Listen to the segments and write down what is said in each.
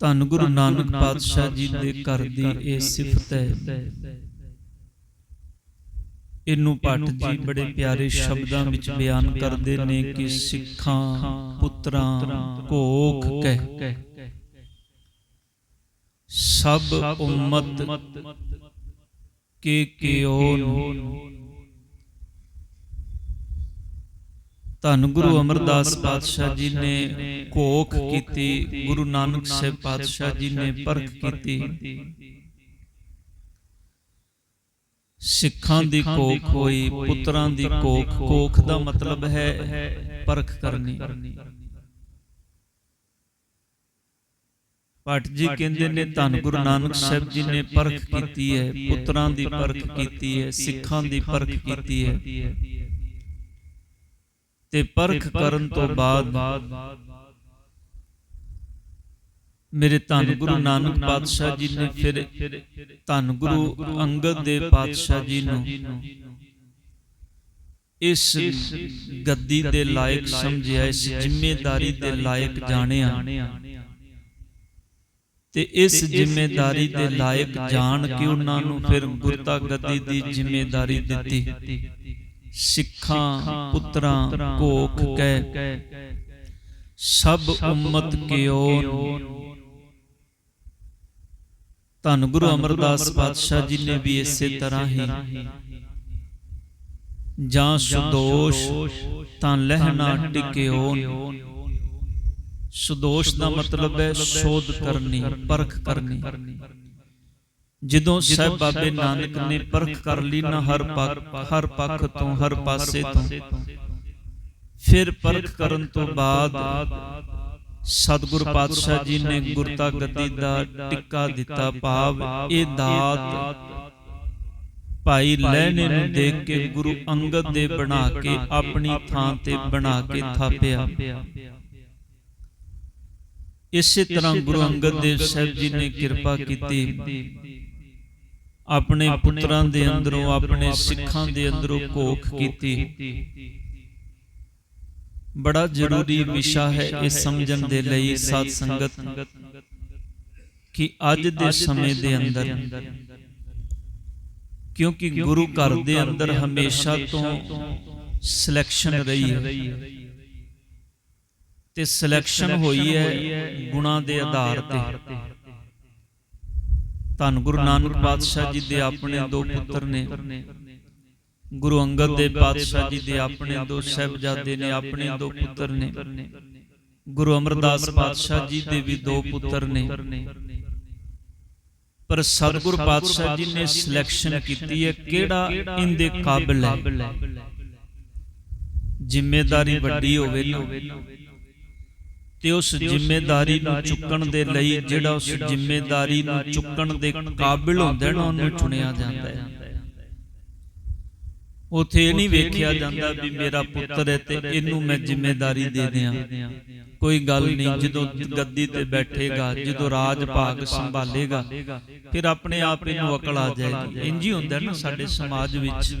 ਧੰਨ ਗੁਰੂ ਨਾਨਕ ਪਾਤਸ਼ਾਹ ਜੀ ਦੇ ਘਰ ਦੀ ਇਹ ਸਿਫਤ ਹੈ। ਇਹਨੂੰ ਭੱਟ ਜੀ ਬੜੇ ਪਿਆਰੇ ਸ਼ਬਦਾਂ ਵਿੱਚ ਬਿਆਨ ਕਰਦੇ ਨੇ ਕਿ ਸਿੱਖਾਂ ਪੁੱਤਰਾਂ ਕੋਖ ਕਹਿ। ਸਭ ਉਮਤ ਕੇ ਕਿਉ ਧੰਨ ਗੁਰੂ ਅਮਰਦਾਸ ਪਾਤਸ਼ਾਹ ਜੀ ਨੇ ਕੋਖ ਕੀਤੀ ਗੁਰੂ ਨਾਨਕ ਸਾਹਿਬ ਪਾਤਸ਼ਾਹ ਜੀ ਨੇ ਪਰਖ ਕੀਤੀ। ਸਿੱਖਾਂ ਦੀ ਕੋਖ ਹੋਈ ਪੁੱਤਰਾਂ ਦੀ ਕੋਖ ਕੋਖ ਦਾ ਮਤਲਬ ਹੈ ਪਰਖ ਕਰਨੀ। ਭੱਟ ਜੀ ਕਹਿੰਦੇ ਨੇ ਧੰਨ ਗੁਰੂ ਨਾਨਕ ਸਾਹਿਬ ਜੀ ਨੇ ਪਰਖ ਕੀਤੀ ਹੈ ਪੁੱਤਰਾਂ ਦੀ ਪਰਖ ਕੀਤੀ ਹੈ ਸਿੱਖਾਂ ਦੀ ਪਰਖ ਕੀਤੀ ਹੈ। ਤੇ ਪਰਖ ਕਰਨ ਤੋਂ ਬਾਅਦ ਮੇਰੇ ਧੰਨ ਗੁਰੂ ਨਾਨਕ ਪਾਤਸ਼ਾਹ ਜੀ ਨੇ ਫਿਰ ਧੰਨ ਗੁਰੂ ਅੰਗਦ ਦੇ ਪਾਤਸ਼ਾਹ ਜੀ ਨੂੰ ਇਸ ਗੱਦੀ ਦੇ ਲਾਇਕ ਸਮਝਿਆ ਇਸ ਜ਼ਿੰਮੇਵਾਰੀ ਦੇ ਲਾਇਕ ਜਾਣਿਆ ਤੇ ਇਸ ਜ਼ਿੰਮੇਵਾਰੀ ਦੇ ਲਾਇਕ ਜਾਣ ਕੇ ਉਹਨਾਂ ਨੂੰ ਫਿਰ ਗੁਰਤਾ ਗੱਦੀ ਦੀ ਜ਼ਿੰਮੇਵਾਰੀ ਦਿੱਤੀ। ਸਿੱਖਾਂ ਪੁੱਤਰਾਂ ਕੋਖ ਕਹਿ ਸਭ ਉਮਤ ਕਿਉ ਧੰਨ ਗੁਰੂ ਅਮਰਦਾਸ ਪਾਤਸ਼ਾਹ ਜੀ ਨੇ ਵੀ ਇਸੇ ਤਰ੍ਹਾਂ ਹੀ। ਜਾਂ ਸੁਦੋਸ਼ ਤਾਂ ਲਹਿਣਾ ਟਿਕਿਓ ਸੁਦੋਸ਼ ਦਾ ਮਤਲਬ ਹੈ ਸੋਧ ਕਰਨੀ ਪਰਖ ਕਰਨੀ। ਜਦੋਂ ਸਹਿਬ ਬਾਬੇ ਨਾਨਕ ਨੇ ਪਰਖ ਕਰ ਲਈ ਨਾ ਹਰ ਪੱਖ ਹਰ ਪੱਖ ਤੋਂ ਹਰ ਪਾਸੇ ਤੋਂ ਫਿਰ ਪਰਖ ਕਰਨ ਤੋਂ ਬਾਅਦ ਸਤਿਗੁਰ ਪਾਤਸ਼ਾਹ ਜੀ ਨੇ ਗੁਰਤਾ ਗੱਦੀ ਦਾ ਟਿੱਕਾ ਦਿੱਤਾ ਭਾਵ ਇਹ ਦਾਤ ਭਾਈ ਲੈਣੇ ਨੂੰ ਦੇਖ ਕੇ ਗੁਰੂ ਅੰਗਦ ਦੇ ਬਣਾ ਕੇ ਆਪਣੀ ਥਾਂ ਤੇ ਬਣਾ ਕੇ ਥਾਪਿਆ। ਇਸੇ ਤਰ੍ਹਾਂ ਗੁਰੂ ਅੰਗਦ ਦੇਵ ਸਾਹਿਬ ਜੀ ਨੇ ਕਿਰਪਾ ਕੀਤੀ। ਆਪਣੇ ਪੁੱਤਰਾਂ ਦੇ ਅੰਦਰੋਂ ਆਪਣੇ ਸਿੱਖਾਂ ਦੇ ਅੰਦਰੋਂ ਕੋਖ ਕੀਤੀ। ਬੜਾ ਜ਼ਰੂਰੀ ਵਿਸ਼ਾ ਹੈ ਇਹ ਸਮਝਣ ਦੇ ਲਈ ਸਾਧ ਸੰਗਤ। ਕਿ ਅੱਜ ਦੇ ਸਮੇਂ ਦੇ ਅੰਦਰ ਕਿਉਂਕਿ ਗੁਰੂ ਘਰ ਦੇ ਅੰਦਰ ਹਮੇਸ਼ਾ ਤੋਂ ਸਿਲੈਕਸ਼ਨ ਰਹੀ ਹੈ। ਤੇ ਸਿਲੈਕਸ਼ਨ ਹੋਈ ਹੈ ਗੁਣਾ ਦੇ ਆਧਾਰ ਤੇ। ਧੰਨ ਗੁਰੂ ਨਾਨਕ ਪਾਤਸ਼ਾਹ ਜੀ ਦੇ ਆਪਣੇ ਦੋ ਪੁੱਤਰ ਨੇ। ਗੁਰੂ ਅੰਗਦ ਦੇਵ ਪਾਤਸ਼ਾਹ ਜੀ ਦੇ ਆਪਣੇ ਦੋ ਸਹਿਬਜ਼ਾਦੇ ਨੇ ਆਪਣੇ ਦੋ ਪੁੱਤਰ ਨੇ। ਗੁਰੂ ਅਮਰਦਾਸ ਪਾਤਸ਼ਾਹ ਜੀ ਦੇ ਵੀ ਦੋ ਪੁੱਤਰ ਨੇ। ਪਰ ਸਤਿਗੁਰ ਪਾਤਸ਼ਾਹ ਜੀ ਨੇ ਸਿਲੈਕਸ਼ਨ ਕੀਤੀ ਹੈ ਕਿਹੜਾ ਇਹਦੇ ਕਾਬਿਲ ਹੈ? ਜ਼ਿੰਮੇਵਾਰੀ ਵੱਡੀ ਹੋਵੇ ਨਾ। ਤੇ ਉਸ ਜ਼ਿੰਮੇਵਾਰੀ ਨੂੰ ਚੁੱਕਣ ਦੇ ਲਈ ਜਿਹੜਾ ਉਸ ਜ਼ਿੰਮੇਵਾਰੀ ਨੂੰ ਚੁੱਕਣ ਦੇ ਕਾਬਿਲ ਹੁੰਦਾ ਨਾ ਉਹਨੂੰ ਚੁਣਿਆ ਜਾਂਦਾ ਹੈ। ਉਥੇ ਇਹ ਨਹੀਂ ਵੇਖਿਆ ਜਾਂਦਾ ਵੀ ਮੇਰਾ ਪੁੱਤਰ ਹੈ ਤੇ ਇਹਨੂੰ ਮੈਂ ਜ਼ਿੰਮੇਵਾਰੀ ਦੇ ਦਿਆਂ। ਕੋਈ ਗੱਲ ਨਹੀਂ ਜਦੋਂ ਗੱਦੀ ਤੇ ਬੈਠੇਗਾ ਜਦੋਂ ਰਾਜ ਭਾਗ ਸੰਭਾਲੇਗਾ ਫਿਰ ਆਪਣੇ ਆਪ ਇਹਨੂੰ ਅਕਲ ਆ ਜਾਏਗੀ। ਇੰਜ ਹੀ ਹੁੰਦਾ ਨਾ ਸਾਡੇ ਸਮਾਜ ਵਿੱਚ।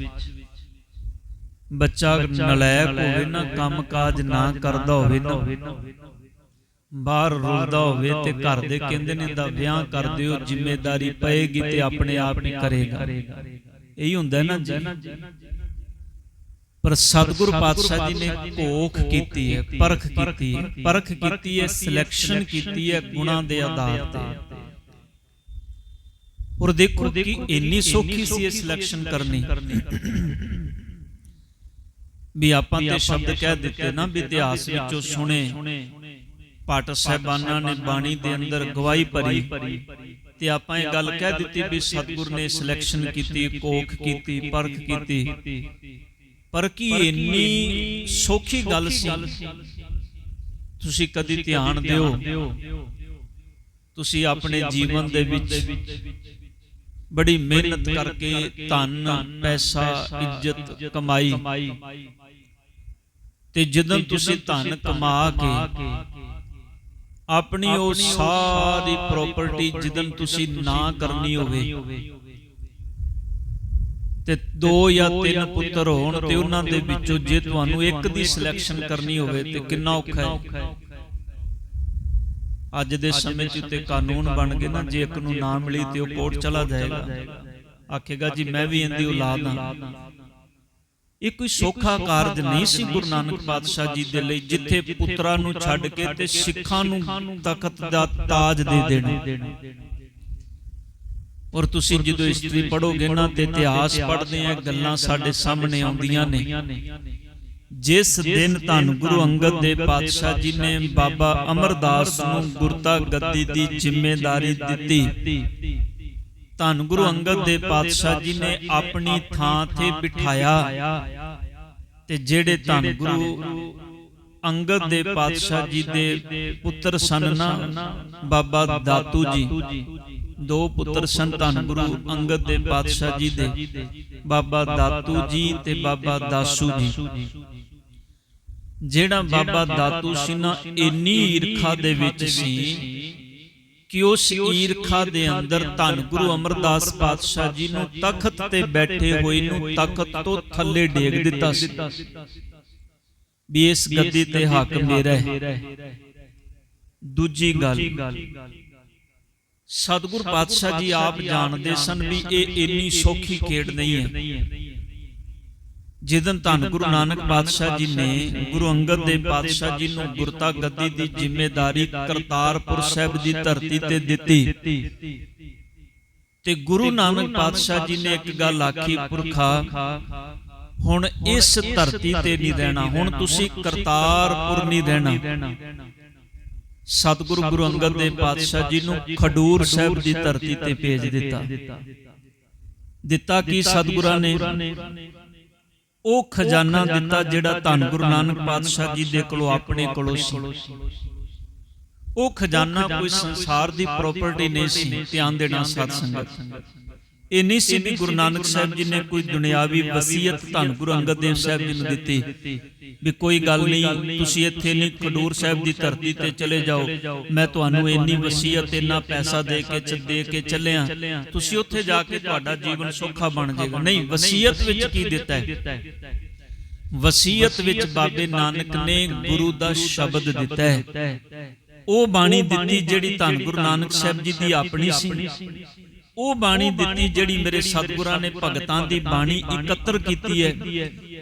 ਬੱਚਾ ਨਲਾਇਕ ਹੋਵੇ ਨਾ ਕੰਮ ਕਾਜ ਨਾ। ਕਰਦਾ ਹੋਵੇ ਨਾ। ਬਾਹਰ ਰੁਲਦਾ ਹੋਵੇ ਤੇ ਘਰ ਦੇ ਕਹਿੰਦੇ ਨੇ ਦਾ ਵਿਆਹ ਕਰ ਦਿਓ ਜ਼ਿੰਮੇਵਾਰੀ ਪਏਗੀ ਤੇ ਆਪਣੇ ਆਪ ਹੀ ਕਰੇਗਾ। ਇਹੀ ਹੁੰਦਾ ਨਾ ਜੀ। ਪਰ ਸਤਿਗੁਰ ਪਾਤਸ਼ਾਹ ਜੀ ਨੇ ਕੋਖ ਕੀਤੀ ਹੈ ਪਰਖ ਕੀਤੀ ਹੈ। ਪਰਖ ਕੀਤੀ ਹੈ ਸਿਲੈਕਸ਼ਨ ਕੀਤੀ ਹੈ ਗੁਣਾ ਦੇ ਆਧਾਰ ਤੇ। ਔਰ ਦੇਖੋ ਕਿ ਇੰਨੀ ਸੌਖੀ ਸੀ ਇਹ ਸਿਲੈਕਸ਼ਨ ਕਰਨੀ। ਵੀ ਆਪਾਂ ਤੇ ਸ਼ਬਦ ਕਹਿ ਦਿੱਤੇ ਨਾ ਵੀ ਇਤਿਹਾਸ ਵਿੱਚੋਂ ਸੁਣੇ। ਪਾਟ ਸਾਹਿਬਾਨਾਂ ਨੇ ਬਾਣੀ ਦੇ ਅੰਦਰ ਗਵਾਹੀ ਭਰੀ। ਤੇ ਆਪਾਂ ਇਹ ਗੱਲ ਕਹਿ ਦਿੱਤੀ ਵੀ ਸਤਿਗੁਰ ਨੇ ਸਿਲੈਕਸ਼ਨ ਕੀਤੀ ਕੋਖ ਕੀਤੀ ਪਰਖ ਕੀਤੀ। ਪਰ ਕੀ ਇੰਨੀ ਸੌਖੀ ਗੱਲ ਸੀ? ਤੁਸੀਂ ਕਦੀ ਧਿਆਨ ਦਿਓ। ਤੁਸੀਂ ਆਪਣੇ ਜੀਵਨ ਦੇ ਵਿੱਚ ਬੜੀ ਮਿਹਨਤ ਕਰਕੇ ਧਨ ਪੈਸਾ ਇੱਜ਼ਤ ਕਮਾਈ। ਤੇ ਜਦੋਂ ਤੁਸੀਂ ਧਨ ਕਮਾ ਕੇ ਆਪਣੀ ਉਹ ਸਾਰੀ ਪ੍ਰਾਪਰਟੀ ਜਦੋਂ ਤੁਸੀਂ ਨਾ ਕਰਨੀ ਹੋਵੇ। ਤੇ ਦੋ ਜਾਂ ਤਿੰਨ ਪੁੱਤਰ ਹੋਣ ਤੇ ਉਹਨਾਂ ਦੇ ਵਿੱਚੋਂ ਜੇ ਤੁਹਾਨੂੰ ਇੱਕ ਦੀ ਸਿਲੈਕਸ਼ਨ ਕਰਨੀ ਹੋਵੇ ਤੇ ਕਿੰਨਾ ਔਖਾ ਹੈ? ਅੱਜ ਦੇ ਸਮੇਂ 'ਚ ਤੇ ਕਾਨੂੰਨ ਬਣ ਗਏ ਨਾ ਜੇ ਇੱਕ ਨੂੰ ਨਾ ਮਿਲੀ ਤੇ ਉਹ ਕੋਰਟ ਚਲਾ ਜਾਏਗਾ। ਆਖੇਗਾ ਜੀ ਮੈਂ ਵੀ ਇਹਦੀ ਔਲਾਦ ਹਾਂ। ਇਹ ਕੋਈ ਸੌਖਾ ਕਾਰਜ ਨਹੀਂ ਸੀ ਗੁਰੂ ਨਾਨਕ ਪਾਤਸ਼ਾਹ ਜੀ ਦੇ ਲਈ ਜਿੱਥੇ ਪੁੱਤਰਾਂ ਨੂੰ ਛੱਡ ਕੇ ਤੇ ਸਿੱਖਾਂ ਨੂੰ ਤਖਤ ਦਾ ਤਾਜ ਦੇ ਦੇਣਾ। ਔਰ ਤੁਸੀਂ ਜਦੋਂ ਹਿਸਟਰੀ ਪੜੋਗੇ ਨਾ ਤੇ ਇਤਿਹਾਸ ਪੜ੍ਹਦੇ ਆ ਗੱਲਾਂ ਸਾਡੇ ਸਾਹਮਣੇ ਆਉਂਦੀਆਂ ਨੇ। ਜਿਸ ਦਿਨ ਧੰਨ ਗੁਰੂ ਅੰਗਦ ਦੇਵ ਪਾਤਸ਼ਾਹ ਜੀ ਨੇ ਬਾਬਾ ਅਮਰਦਾਸ ਨੂੰ ਗੁਰਤਾ ਗੱਦੀ ਦੀ ਜ਼ਿੰਮੇਵਾਰੀ ਦਿੱਤੀ। ਧੰਨ ਗੁਰੂ ਅੰਗਦ ਦੇਵ ਪਾਤਸ਼ਾਹ ਜੀ ਨੇ ਆਪਣੀ ਥਾਂ ਤੇ ਬਿਠਾਇਆ। ਤੇ ਜਿਹੜੇ ਧੰਨ ਗੁਰੂ ਅੰਗਦ ਦੇਵ ਪਾਤਸ਼ਾਹ ਜੀ ਦੇ ਪੁੱਤਰ ਸਨ ਨਾ ਬਾਬਾ ਦਾਤੂ ਜੀ। ਦੋ ਪੁੱਤਰ ਸਨ ਧੰਨ ਗੁਰੂ ਅੰਗਦ ਦੇਵ ਪਾਤਸ਼ਾਹ ਜੀ ਦੇ। ਬਾਬਾ ਦਾਤੂ ਜੀ ਤੇ ਬਾਬਾ ਦਾਸੂ ਜੀ। ਜਿਹੜਾ ਬਾਬਾ ਦਾਤੂ ਸੀ ਨਾ ਇੰਨੀ ਈਰਖਾ ਦੇ ਵਿੱਚ ਸੀ। ਕਿ ਉਸ ਈਰਖਾ ਦੇ ਅੰਦਰ ਧੰਨ ਗੁਰੂ ਅਮਰਦਾਸ ਪਾਤਸ਼ਾਹ ਜੀ ਨੂੰ ਤਖਤ ਤੇ ਬੈਠੇ ਹੋਏ ਨੂੰ ਤਖਤ ਤੋਂ ਥੱਲੇ ਡੇਗ ਦਿੱਤਾ ਸੀ। ਵੀ ਇਸ ਗੱਦੀ ਤੇ ਹੱਕ ਮੇਰਾ ਹੈ। ਦੂਜੀ ਗੱਲ, ਸਤਿਗੁਰ ਪਾਤਸ਼ਾਹ ਜੀ ਆਪ ਜਾਣਦੇ ਸਨ ਵੀ ਇਹ ਇੰਨੀ ਸੌਖੀ ਖੇਡ ਨਹੀਂ ਹੈ। ਜਿਦਨ ਧੰਨ ਗੁਰੂ ਨਾਨਕ ਪਾਤਸ਼ਾਹ ਜੀ ਨੇ ਗੁਰੂ ਅੰਗਦ ਦੇਵ ਪਾਤਸ਼ਾਹ ਜੀ ਨੂੰ ਗੁਰਤਾ ਗੱਦੀ ਦੀ ਜ਼ਿੰਮੇਵਾਰੀ ਕਰਤਾਰਪੁਰ ਸਾਹਿਬ ਦੀ ਧਰਤੀ ਤੇ ਦਿੱਤੀ। ਤੇ ਗੁਰੂ ਨਾਨਕ ਪਾਤਸ਼ਾਹ ਜੀ ਨੇ ਇੱਕ ਗੱਲ ਆਖੀ ਪੁਰਖਾ ਹੁਣ ਇਸ ਧਰਤੀ ਤੇ ਨਹੀਂ ਰਹਿਣਾ ਹੁਣ ਤੁਸੀਂ ਕਰਤਾਰਪੁਰ ਨਹੀਂ ਰਹਿਣਾ। ਸਤਿਗੁਰੂ ਗੁਰੂ ਅੰਗਦ ਦੇਵ ਪਾਤਸ਼ਾਹ ਜੀ ਨੂੰ ਖਡੂਰ ਸਾਹਿਬ ਦੀ ਧਰਤੀ ਤੇ ਭੇਜ ਦਿੱਤਾ। ਦਿੱਤਾ। ਕੀ ਸਤਿਗੁਰਾਂ ਨੇ? ਉਹ ਖਜ਼ਾਨਾ ਦਿੱਤਾ ਜਿਹੜਾ ਧੰਨ ਗੁਰੂ ਨਾਨਕ ਪਾਤਸ਼ਾਹ ਜੀ ਦੇ ਕੋਲੋਂ ਆਪਣੇ ਕੋਲੋਂ ਸੀ। ਉਹ ਖਜ਼ਾਨਾ ਕੋਈ ਸੰਸਾਰ ਦੀ ਪ੍ਰਾਪਰਟੀ ਨਹੀਂ ਸੀ ਧਿਆਨ ਦੇਣਾ ਸਾਧ ਸੰਗਤ ਇਹ ਨਹੀਂ ਸੀ ਵੀ ਗੁਰੂ ਨਾਨਕ ਸਾਹਿਬ ਜੀ ਨੇ ਕੋਈ ਦੁਨਿਆਵੀ ਵਸੀਅਤ ਧੰਨ ਗੁਰੂ ਅੰਗਦ ਦੇਵ ਸਾਹਿਬ ਜੀ ਨੂੰ ਦਿੱਤੀ। ਵੀ ਕੋਈ ਗੱਲ ਨਹੀਂ ਤੁਸੀਂ ਇੱਥੇ ਨਹੀਂ ਖਡੂਰ ਸਾਹਿਬ ਦੀ ਧਰਤੀ ਤੇ ਚਲੇ ਜਾਓ। ਮੈਂ ਤੁਹਾਨੂੰ ਇੰਨੀ ਵਸੀਅਤ ਇੰਨਾ ਪੈਸਾ ਦੇ ਕੇ ਚ ਦੇ ਕੇ ਚੱਲਿਆ ਤੁਸੀਂ ਉੱਥੇ ਜਾ ਕੇ ਤੁਹਾਡਾ ਜੀਵਨ ਸੌਖਾ ਬਣ ਜਾਏਗਾ। ਨਹੀਂ ਵਸੀਅਤ ਵਿੱਚ ਕੀ ਦਿੱਤਾ ਹੈ? ਵਸੀਅਤ ਵਿੱਚ ਬਾਬੇ ਨਾਨਕ ਨੇ ਗੁਰੂ ਦਾ ਸ਼ਬਦ ਦਿੱਤਾ ਹੈ। ਉਹ ਬਾਣੀ ਦਿੱਤੀ ਜਿਹੜੀ ਧੰਨ ਗੁਰੂ ਨਾਨਕ ਸਾਹਿਬ ਜੀ ਦੀ ਆਪਣੀ ਸੀ। ਉਹ ਬਾਣੀ ਦਿੱਤੀ ਜਿਹੜੀ ਮੇਰੇ ਸਤਿਗੁਰਾਂ ਨੇ ਭਗਤਾਂ ਦੀ ਬਾਣੀ ਇਕੱਤਰ ਕੀਤੀ ਹੈ।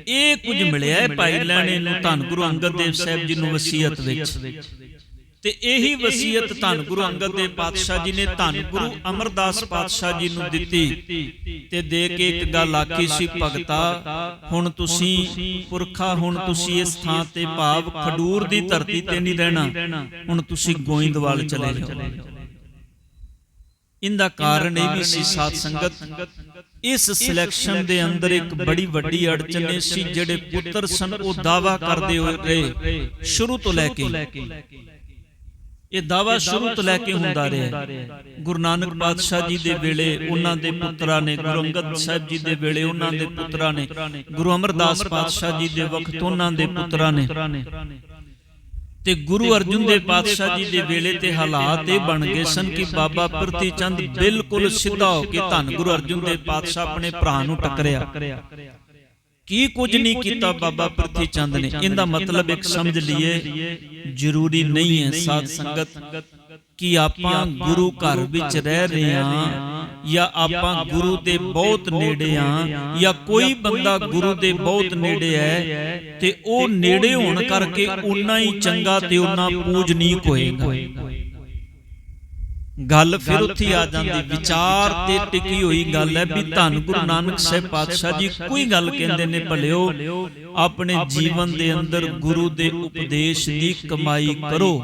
ਇਹ ਕੁਝ ਮਿਲਿਆ ਹੈ ਭਾਈ ਲੈਣੇ ਨੂੰ ਧੰਨ ਗੁਰੂ ਅੰਗਦ ਦੇਵ ਸਾਹਿਬ ਜੀ ਨੂੰ ਵਸੀਅਤ ਵਿੱਚ। ਤੇ ਇਹੀ ਵਸੀਅਤ ਧੰਨ ਗੁਰੂ ਅੰਗਦ ਦੇਵ ਪਾਤਸ਼ਾਹ ਜੀ ਨੇ ਧੰਨ ਗੁਰੂ ਅਮਰਦਾਸ ਪਾਤਸ਼ਾਹ ਜੀ ਨੂੰ ਦਿੱਤੀ। ਤੇ ਦੇ ਕੇ ਇੱਕ ਗੱਲ ਆਖੀ ਸੀ ਭਗਤਾ ਹੁਣ ਤੁਸੀਂ ਪੁਰਖਾ ਹੁਣ ਤੁਸੀਂ ਇਸ ਥਾਂ ਤੇ ਭਾਵ ਖਡੂਰ ਦੀ ਧਰਤੀ ਤੇ ਨਹੀਂ ਰਹਿਣਾ। ਹੁਣ ਤੁਸੀਂ ਗੋਇੰਦਵਾਲ ਚਲੇ ਜਾਓ। ਇੰਦਾ ਕਾਰਨ ਇਹ ਵੀ ਸੀ ਸਾਧ ਸੰਗਤ। ਇਸ ਸਿਲੈਕਸ਼ਨ ਦੇ ਅੰਦਰ ਇੱਕ ਬੜੀ ਵੱਡੀ ਅੜਚਨ ਇਹ ਸੀ ਜਿਹੜੇ ਪੁੱਤਰ ਸਨ ਉਹ ਦਾਵਾ ਕਰਦੇ ਹੋਏ ਰਹੇ। ਸ਼ੁਰੂ ਤੋਂ ਲੈ ਕੇ। ਇਹ ਦਾਵਾ ਸ਼ੁਰੂ ਤੋਂ ਲੈ ਕੇ ਹੁੰਦਾ ਰਿਹਾ। ਗੁਰੂ ਨਾਨਕ ਪਾਤਸ਼ਾਹ ਜੀ ਦੇ ਵੇਲੇ ਉਹਨਾਂ ਦੇ ਪੁੱਤਰਾਂ ਨੇ ਗੁਰੂ ਅੰਗਦ ਸਾਹਿਬ ਜੀ ਦੇ ਵੇਲੇ ਉਹਨਾਂ ਦੇ ਪੁੱਤਰਾਂ ਨੇ ਗੁਰੂ ਅਮਰਦਾਸ ਪਾਤਸ਼ਾਹ ਜੀ ਦੇ ਵਕਤ ਉਹਨਾਂ ਦੇ ਪੁੱਤਰਾਂ ਨੇ। ਤੇ ਗੁਰੂ ਅਰਜੁਨ ਦੇਵ ਪਾਤਸ਼ਾਹ ਜੀ ਦੇ ਵੇਲੇ ਤੇ ਹਾਲਾਤ ਇਹ ਬਣ ਗਏ ਸਨ ਕਿ ਬਾਬਾ ਪ੍ਰਤੀ ਚੰਦ ਬਿਲਕੁਲ ਸਿੱਧਾ ਹੋ ਕੇ ਧੰਨ ਗੁਰੂ ਅਰਜੁਨ ਦੇਵ ਪਾਤਸ਼ਾਹ ਆਪਣੇ ਭਰਾ ਨੂੰ ਟੱਕਰਿਆ। ਕੀ ਕੁਝ ਨਹੀਂ ਕੀਤਾ ਬਾਬਾ ਪ੍ਰਤੀ ਚੰਦ ਨੇ? ਇਹਦਾ ਮਤਲਬ ਇੱਕ ਸਮਝ ਲਈਏ ਜ਼ਰੂਰੀ ਨਹੀਂ ਹੈ ਸਾਧ ਸੰਗਤ ਕਿ ਆਪਾਂ ਗੁਰੂ ਘਰ ਵਿੱਚ ਰਹਿ ਰਹੇ ਹਾਂ ਜਾਂ ਆਪਾਂ ਗੁਰੂ ਦੇ ਬਹੁਤ ਨੇੜੇ ਆ ਜਾਂ ਕੋਈ ਬੰਦਾ ਗੁਰੂ ਦੇ ਬਹੁਤ ਨੇੜੇ ਹੈ ਤੇ ਉਹ ਨੇੜੇ ਹੋਣ ਕਰਕੇ ਉਨਾ ਹੀ ਚੰਗਾ ਤੇ ਉਨਾ ਪੂਜਨੀਕ ਹੋਏਗਾ। ਗੱਲ ਫਿਰ ਉੱਥੇ ਆ ਜਾਂਦੀ ਵਿਚਾਰ ਤੇ ਟਿਕੀ ਹੋਈ ਗੱਲ ਹੈ ਵੀ ਧੰਨ ਗੁਰੂ ਨਾਨਕ ਸਾਹਿਬ ਪਾਤਸ਼ਾਹ ਜੀ ਕੋਈ ਗੱਲ ਕਹਿੰਦੇ ਨੇ ਭਲਿਓ ਆਪਣੇ ਜੀਵਨ ਦੇ ਅੰਦਰ ਗੁਰੂ ਦੇ ਉਪਦੇਸ਼ ਦੀ ਕਮਾਈ ਕਰੋ।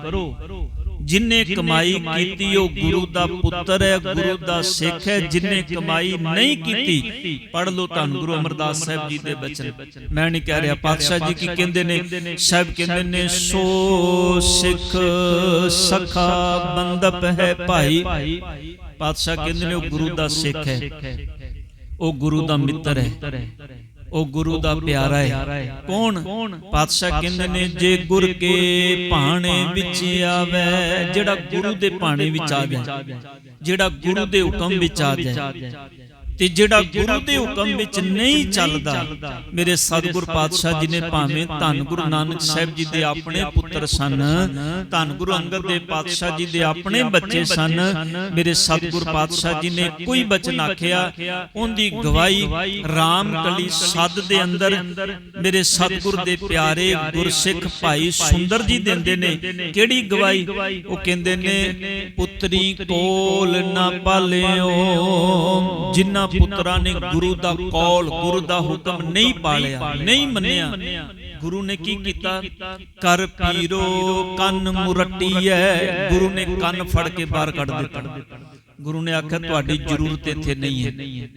ਜਿਨੇ ਕਮਾਈ ਕੀਤੀ ਉਹ ਗੁਰੂ ਦਾ ਪੁੱਤਰ ਹੈ ਗੁਰੂ ਦਾ ਸਿੱਖ ਹੈ ਜਿਨੇ ਕਮਾਈ ਨਹੀਂ ਕੀਤੀ ਪੜ ਲਓ ਧੰਨ ਗੁਰੂ ਅਮਰਦਾਸ ਸਾਹਿਬ ਜੀ ਦੇ ਬਚਨ। ਮੈਂ ਨਹੀਂ ਕਹਿ ਰਿਹਾ ਪਾਤਸ਼ਾਹ ਜੀ ਕੀ ਕਹਿੰਦੇ ਨੇ ਸਾਹਿਬ ਕਹਿੰਦੇ ਨੇ ਸੋ ਸਿੱਖ ਸਖਾ ਬੰਦਪ ਹੈ ਭਾਈ। ਪਾਤਸ਼ਾਹ ਕਹਿੰਦੇ ਨੇ ਉਹ ਗੁਰੂ ਦਾ ਸਿੱਖ ਹੈ। ਉਹ ਗੁਰੂ ਦਾ ਮਿੱਤਰ ਹੈ। ਉਹ ਗੁਰੂ ਦਾ ਪਿਆਰਾ ਹੈ। ਕੌਣ? ਪਾਤਸ਼ਾਹ ਕਹਿੰਦੇ ਨੇ ਜੇ ਗੁਰ ਕੇ ਭਾਣੇ ਵਿੱਚ ਆਵੇ ਜਿਹੜਾ ਗੁਰੂ ਦੇ ਭਾਣੇ ਵਿੱਚ ਆ ਗਿਆ ਜਿਹੜਾ ਗੁਰੂ ਦੇ ਹੁਕਮ ਵਿੱਚ ਆ ਜਾਏ ਤੇ ਜਿਹੜਾ ਗੁਰੂ ਦੇ ਹੁਕਮ ਵਿੱਚ ਨਹੀਂ ਚੱਲਦਾ ਮੇਰੇ ਸਤਿਗੁਰ ਪਾਤਸ਼ਾਹ ਜੀ ਨੇ ਭਾਵੇਂ ਧੰਨ ਗੁਰੂ ਨਾਨਕ ਸਾਹਿਬ ਜੀ ਦੇ ਆਪਣੇ ਪੁੱਤਰ ਸਨ ਧੰਨ ਗੁਰੂ ਅੰਗਦ ਦੇਵ ਪਾਤਸ਼ਾਹ ਜੀ ਦੇ ਆਪਣੇ ਬੱਚੇ ਸਨ ਮੇਰੇ ਸਤਿਗੁਰ ਪਾਤਸ਼ਾਹ ਜੀ ਨੇ ਕੋਈ ਬਚਨ ਆਖਿਆ ਉਹਦੀ ਗਵਾਹੀ RAM ਕਲੀ ਸੱਦ ਦੇ ਅੰਦਰ ਮੇਰੇ ਸਤਿਗੁਰ ਦੇ ਪਿਆਰੇ ਗੁਰਸਿੱਖ ਭਾਈ ਸੁੰਦਰ ਜੀ ਦਿੰਦੇ ਨੇ। ਕਿਹੜੀ ਗਵਾਹੀ? ਉਹ ਕਹਿੰਦੇ ਨੇ ਪੁੱਤਰੀ ਕੋਲ ਨਾ ਪਾਲਿਓ। ਜਿਨ੍ਹਾਂ ਪੁੱਤਰਾਂ ਨੇ ਗੁਰੂ ਦਾ ਕੌਲ ਗੁਰੂ ਦਾ ਹੁਕਮ ਨਹੀਂ ਪਾਲਿਆ ਨਹੀਂ ਮੰਨਿਆ। ਗੁਰੂ ਨੇ ਕੀ ਕੀਤਾ? ਕਰ ਪੀਰੋ ਕੰਨ ਮੁਰਟੀਐ। ਗੁਰੂ ਨੇ ਕੰਨ ਫੜ ਕੇ ਬਾਹਰ ਕੱਢ ਦਿੱਤਾ। ਗੁਰੂ ਨੇ ਆਖਿਆ ਤੁਹਾਡੀ ਜ਼ਰੂਰਤ ਇੱਥੇ ਨਹੀਂ ਹੈ।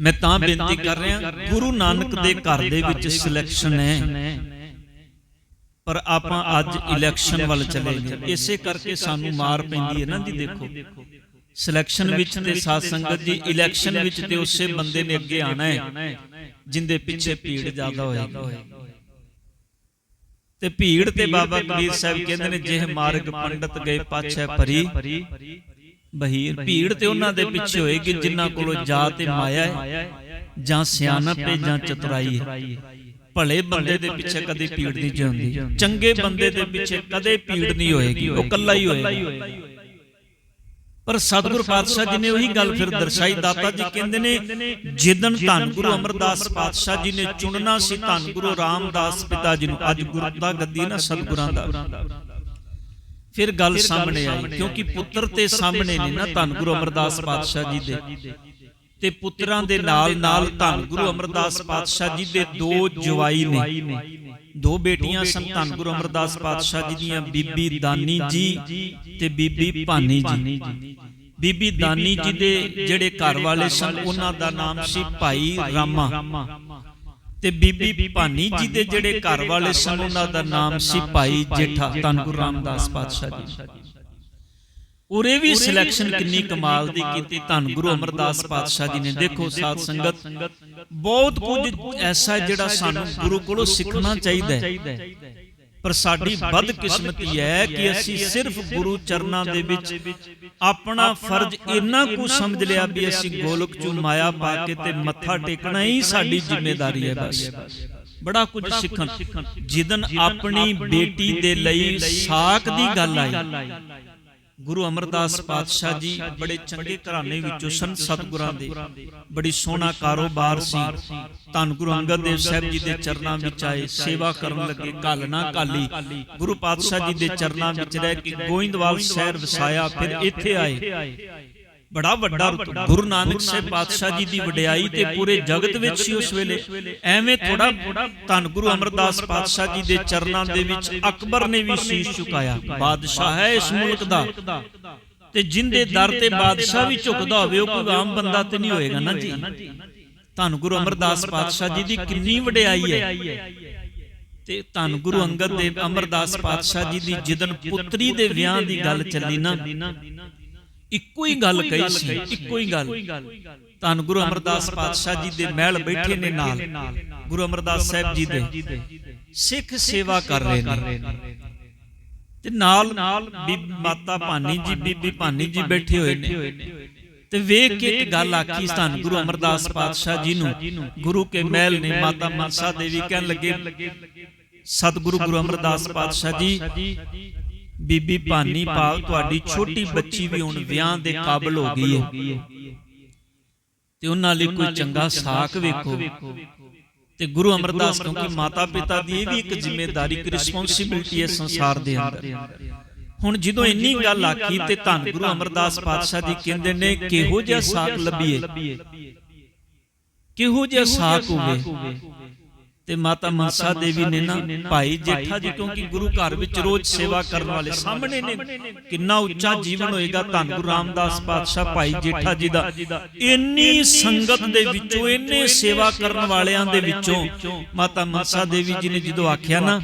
ਮੈਂ ਤਾਂ ਬੇਨਤੀ ਕਰ ਰਿਹਾ ਗੁਰੂ ਨਾਨਕ ਦੇ ਘਰ ਦੇ ਵਿੱਚ ਸਿਲੈਕਸ਼ਨ ਹੈ। ਪਰ ਆਪਾਂ ਅੱਜ ਇਲੈਕਸ਼ਨ ਵੱਲ ਚਲੇ ਗਏ। ਇਸੇ ਕਰਕੇ ਸਾਨੂੰ ਮਾਰ ਪੈਂਦੀ ਹੈ ਨਾ ਜੀ ਦੇਖੋ। ਸਿਲੈਕਸ਼ਨ ਵਿੱਚ ਤੇ ਸਾਧ ਸੰਗਤ ਜੀ ਇਲੈਕਸ਼ਨ ਵਿੱਚ ਤੇ ਉਸੇ ਬੰਦੇ ਨੇ ਅੱਗੇ ਆਣਾ ਹੈ ਜਿੰਦੇ ਪਿੱਛੇ ਭੀੜ ਜ਼ਿਆਦਾ ਹੋਏਗੀ। ਤੇ ਭੀੜ ਤੇ ਬਾਬਾ ਕਬੀਰ ਸਾਹਿਬ ਕਹਿੰਦੇ ਨੇ ਜਿਹ ਮਾਰਗ ਪੰਡਤ ਗਏ ਪਾਛੈ ਭਰੀ ਬਹੀਰ ਭੀੜ ਤੇ ਉਹਨਾਂ ਦੇ ਪਿੱਛੇ ਹੋਏਗੀ ਜਿਨ੍ਹਾਂ ਕੋਲੋਂ ਜਾ ਤੇ ਮਾਇਆ ਹੈ ਜਾਂ ਸਿਆਣਪ ਹੈ ਜਾਂ ਚਤੁਰਾਈ ਹੈ। ਭਲੇ ਬੰਦੇ ਦੇ ਪਿੱਛੇ ਕਦੇ ਭੀੜ ਨਹੀਂ ਜਾਂਦੀ। ਚੰਗੇ ਬੰਦੇ ਦੇ ਪਿੱਛੇ ਕਦੇ ਭੀੜ ਨਹੀਂ ਹੋਏਗੀ। ਉਹ ਇਕੱਲਾ ਹੀ ਹੋਏਗਾ। ਪਰ ਸਤਿਗੁਰ ਪਾਤਸ਼ਾਹ ਜੀ ਨੇ ਉਹੀ ਗੱਲ ਫਿਰ ਦਰਸਾਈ ਦਾਤਾ ਜੀ ਕਹਿੰਦੇ ਨੇ ਜਿੱਦਨ ਧੰਨ ਗੁਰੂ ਅਮਰਦਾਸ ਪਾਤਸ਼ਾਹ ਜੀ ਨੇ ਚੁਣਨਾ ਸੀ ਧੰਨ ਗੁਰੂ ਰਾਮਦਾਸ ਪਿਤਾ ਜੀ ਨੂੰ ਅੱਜ ਗੁਰੂ ਦਾ ਗੱਦੀ ਨਾ ਸਤਿਗੁਰਾਂ ਦਾ। ਫਿਰ ਗੱਲ ਸਾਹਮਣੇ ਆਈ ਕਿਉਂਕਿ ਪੁੱਤਰ ਤੇ ਸਾਹਮਣੇ ਨੇ ਨਾ ਧੰਨ ਗੁਰੂ ਅਮਰਦਾਸ ਪਾਤਸ਼ਾਹ ਜੀ ਦੇ। ਤੇ ਪੁੱਤਰਾਂ ਦੇ ਨਾਲ ਨਾਲ ਧੰਨ ਗੁਰੂ ਅਮਰਦਾਸ ਪਾਤਸ਼ਾਹ ਜੀ ਦੇ ਦੋ ਜਵਾਈ ਨੇ। ਦੋ ਬੇਟੀਆਂ ਸਨ ਧੰਨ ਗੁਰੂ ਅਮਰਦਾਸ ਪਾਤਸ਼ਾਹ ਜੀ ਦੀਆਂ ਬੀਬੀ ਦਾਨੀ ਜੀ ਤੇ ਬੀਬੀ ਭਾਨੀ ਜੀ। ਬੀਬੀ ਦਾਨੀ ਜੀ ਦੇ ਜਿਹੜੇ ਘਰ ਵਾਲੇ ਸਨ ਉਹਨਾਂ ਦਾ ਨਾਮ ਸੀ ਭਾਈ ਰਾਮਾ। ਤੇ ਬੀਬੀ ਭਾਨੀ ਜੀ ਦੇ ਜਿਹੜੇ ਘਰ ਵਾਲੇ ਸਨ ਉਹਨਾਂ ਦਾ ਨਾਮ ਸੀ ਭਾਈ ਜੇਠਾ ਧੰਨ ਗੁਰੂ ਰਾਮਦਾਸ ਪਾਤਸ਼ਾਹ ਜੀ। ਉਰੇ ਵੀ ਸਿਲੈਕਸ਼ਨ ਕਿੰਨੀ ਕਮਾਲ ਦੀ ਕੀਤੀ ਧੰਨ ਗੁਰੂ ਅਮਰਦਾਸ ਪਾਤਸ਼ਾਹ ਜੀ ਨੇ। ਦੇਖੋ ਸਾਧ ਸੰਗਤ ਬਹੁਤ ਕੁਝ ਐਸਾ ਜਿਹੜਾ ਸਾਨੂੰ ਗੁਰੂ ਕੋਲੋਂ ਸਿੱਖਣਾ ਚਾਹੀਦਾ ਹੈ। ਪਰ ਸਾਡੀ ਬਦਕਿਸਮਤੀ ਹੈ ਕਿ ਅਸੀਂ ਸਿਰਫ ਗੁਰੂ ਚਰਨਾਂ ਦੇ ਵਿੱਚ ਆਪਣਾ ਫਰਜ਼ ਇੰਨਾ ਕੁ ਸਮਝ ਲਿਆ ਵੀ ਅਸੀਂ ਗੋਲਕ ਚੋਂ ਮਾਇਆ ਪਾ ਕੇ ਤੇ ਮੱਥਾ ਟੇਕਣਾ ਹੀ ਸਾਡੀ ਜ਼ਿੰਮੇਵਾਰੀ ਹੈ ਬਸ। ਬੜਾ ਕੁਝ ਸਿੱਖਣ। ਜਿਦਨ ਆਪਣੀ ਬੇਟੀ ਦੇ ਲਈ ਸਾਖ ਦੀ ਗੱਲ ਆਈ। ਗੁਰੂ ਅਮਰਦਾਸ ਪਾਤਸ਼ਾਹ ਜੀ ਬੜੇ ਚੰਗੇ ਘਰਾਣੇ ਵਿੱਚੋਂ ਸਨ ਸਤਗੁਰਾਂ ਦੇ। ਬੜੀ ਸੋਹਣਾ ਕਾਰੋਬਾਰ ਸੀ। ਧੰਨ ਗੁਰੂ ਅੰਗਦ ਦੇਵ ਸਾਹਿਬ ਜੀ ਦੇ ਚਰਨਾਂ ਵਿੱਚ ਆਏ ਸੇਵਾ ਕਰਨ ਲੱਗੇ ਕੱਲ ਨਾ ਕਾਲੀ ਗੁਰੂ ਪਾਤਸ਼ਾਹ ਜੀ ਦੇ ਚਰਨਾਂ ਵਿੱਚ ਰਹਿ ਕੇ ਗੋਇੰਦਵਾਲ ਸ਼ਹਿਰ ਵਸਾਇਆ ਫਿਰ ਇੱਥੇ ਆਏ। ਬੜਾ ਵੱਡਾ ਰੁਤਬਾ। ਗੁਰੂ ਨਾਨਕ ਸਾਹਿਬ ਪਾਤਸ਼ਾਹ ਜੀ ਦੀ ਵਡਿਆਈ ਤੇ ਪੂਰੇ ਜਗਤ ਵਿੱਚ ਸੀ ਉਸ ਵੇਲੇ ਐਵੇਂ ਥੋੜਾ ਧੰਨ ਗੁਰੂ ਅਮਰਦਾਸ ਪਾਤਸ਼ਾਹ ਜੀ ਦੇ ਚਰਨਾਂ ਦੇ ਵਿੱਚ ਅਕਬਰ ਨੇ ਵੀ ਸੀਸ ਝੁਕਾਇਆ ਬਾਦਸ਼ਾਹ ਹੈ ਇਸ ਮੁਲਕ ਦਾ। ਤੇ ਜਿੰਦੇ ਦਰ ਤੇ ਬਾਦਸ਼ਾਹ ਵੀ ਝੁਕਦਾ ਹੋਵੇ ਉਹ ਕੋਈ ਆਮ ਬੰਦਾ ਤੇ ਨਹੀਂ ਹੋਏਗਾ ਨਾ ਜੀ? ਧੰਨ ਗੁਰੂ ਅਮਰਦਾਸ ਪਾਤਸ਼ਾਹ ਜੀ ਦੀ ਕਿੰਨੀ ਵਡਿਆਈ ਹੈ। ਤੇ ਧੰਨ ਗੁਰੂ ਅੰਗਦ ਦੇਵ ਅਮਰਦਾਸ ਪਾਤਸ਼ਾਹ ਜੀ ਦੀ ਜਿਦਨ ਪੁੱਤਰੀ ਦੇ ਵਿਆਹ ਦੀ ਗੱਲ ਚੱਲੀ ਨਾ। ਇੱਕੋ ਹੀ ਗੱਲ ਕਹੀ ਸੀ ਇੱਕੋ ਹੀ ਗੱਲ। ਧੰਨ ਗੁਰੂ ਅਮਰਦਾਸ ਪਾਤਸ਼ਾਹ ਜੀ ਦੇ ਮਹਿਲ ਬੈਠੇ ਨੇ ਨਾਲ। ਗੁਰੂ ਅਮਰਦਾਸ ਸਾਹਿਬ ਜੀ ਦੇ। ਸਿੱਖ ਸੇਵਾ ਕਰ ਰਹੇ ਨੇ। ਤੇ ਨਾਲ ਮਾਤਾ ਭਾਨੀ ਜੀ ਬੀਬੀ ਭਾਨੀ ਜੀ ਬੈਠੇ ਹੋਏ ਨੇ। ਤੇ ਵੇਖ ਕੇ ਇੱਕ ਗੱਲ ਆਖੀ ਧੰਨ ਗੁਰੂ ਅਮਰਦਾਸ ਪਾਤਸ਼ਾਹ ਜੀ ਨੂੰ। ਗੁਰੂ ਕੇ ਮਹਿਲ ਨੇ ਮਾਤਾ ਮਨਸਾ ਦੇਵੀ ਕਹਿਣ ਲੱਗੇ ਸਤਿਗੁਰੂ ਗੁਰੂ ਅਮਰਦਾਸ ਪਾਤਸ਼ਾਹ ਜੀ ਬੀਬੀ ਭਾਨੀ ਭਾਵ ਤੁਹਾਡੀ ਛੋਟੀ ਬੱਚੀ ਵੀ ਹੁਣ ਵਿਆਹ ਦੇ ਕਾਬਲ ਹੋ ਗਈ ਹੈ ਤੇ ਉਹਨਾਂ ਲਈ ਕੋਈ ਚੰਗਾ ਸਾਖ ਵੇਖੋ। ਤੇ ਗੁਰੂ ਅਮਰਦਾਸ ਕਿਉਂਕਿ ਮਾਤਾ ਪਿਤਾ ਦੀ ਇਹ ਵੀ ਇੱਕ ਜ਼ਿੰਮੇਵਾਰੀ ਇੱਕ ਰਿਸਪੌਂਸਿਬਿਲਟੀ ਹੈ ਸੰਸਾਰ ਦੇ ਅੰਦਰ। ਹੁਣ ਜਦੋਂ ਇੰਨੀ ਗੱਲ ਆਖੀ ਤੇ ਧੰਨ ਗੁਰੂ ਅਮਰਦਾਸ ਪਾਤਸ਼ਾਹ ਜੀ ਕਹਿੰਦੇ ਨੇ ਕਿਹੋ ਜਿਹਾ ਸਾਖ ਲੱਭੀਏ? ਕਿਹੋ ਜਿਹਾ ਸਾਖ ਹੋਵੇ? ਤੇ ਮਾਤਾ ਮਨਸਾ ਦੇਵੀ ਨੇ ਨਾ ਭਾਈ ਜੇਠਾ ਜੀ ਕਿਉਂਕਿ ਗੁਰੂ ਘਰ ਵਿੱਚ ਰੋਜ਼ ਸੇਵਾ ਕਰਨ ਵਾਲੇ ਸਾਹਮਣੇ ਨੇ। ਕਿੰਨਾ ਉੱਚਾ ਜੀਵਨ ਹੋਏਗਾ ਧੰਨ ਗੁਰੂ ਰਾਮਦਾਸ ਪਾਤਸ਼ਾਹ ਭਾਈ ਜੇਠਾ ਜੀ ਦਾ। ਇੰਨੀ ਸੰਗਤ ਦੇ ਵਿੱਚੋਂ ਇੰਨੇ ਸੇਵਾ ਕਰਨ ਵਾਲਿਆਂ ਦੇ ਵਿੱਚੋਂ ਮਾਤਾ ਮਨਸਾ ਦੇਵੀ ਜੀ ਨੇ ਜਦੋਂ ਆਖਿਆ ਨਾ